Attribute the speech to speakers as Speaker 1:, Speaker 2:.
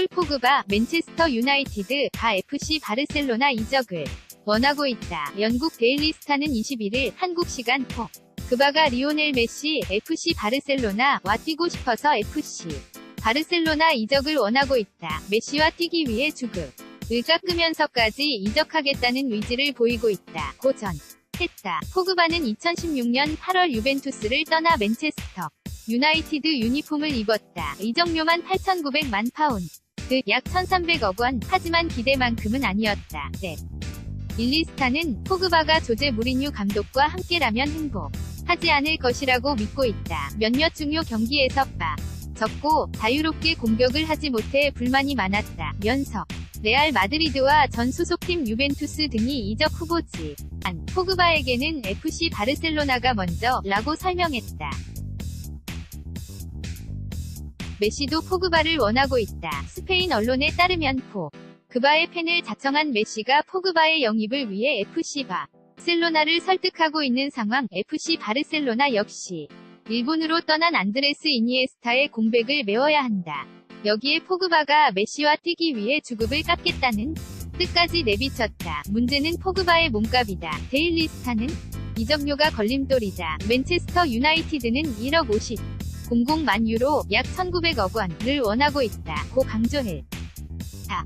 Speaker 1: 폴 포그바 맨체스터 유나이티드 가 FC 바르셀로나 이적을 원하고 있다. 영국 데일리 스타는 21일 한국 시간 포 그바가 리오넬 메시 FC 바르셀로나와 뛰고 싶어서 FC 바르셀로나 이적을 원하고 있다. 메시와 뛰기 위해 주급 을 깎으면서까지 이적하겠다는 의지를 보이고 있다. 고전 했다. 포그바는 2016년 8월 유벤투스를 떠나 맨체스터 유나이티드 유니폼을 입었다. 이적료만 8,900만 파운드. 약 1,300억 원. 하지만 기대만큼은 아니었다. 네. 일리스타는 포그바가 조제 무리뉴 감독과 함께라면 행복. 하지 않을 것이라고 믿고 있다. 몇몇 중요 경기에서 빠. 적고 자유롭게 공격을 하지 못해 불만이 많았다. 면서 레알 마드리드와 전 소속팀 유벤투스 등이 이적 후보지. 안 포그바에게는 FC 바르셀로나가 먼저 라고 설명했다. 메시도 포그바를 원하고 있다. 스페인 언론에 따르면 포. 그바의 팬을 자청한 메시가 포그바의 영입을 위해 FC 바르셀로나를 설득하고 있는 상황 FC 바르셀로나 역시 일본으로 떠난 안드레스 이니에스타의 공백을 메워야 한다. 여기에 포그바가 메시와 뛰기 위해 주급을 깎겠다는 뜻까지 내비쳤다. 문제는 포그바의 몸값이다. 데일리스타는 이적료가 걸림돌이다. 맨체스터 유나이티드는 1억 50. 00만 유로 약 1900억 원을 원하고 있다. 고 강조했다.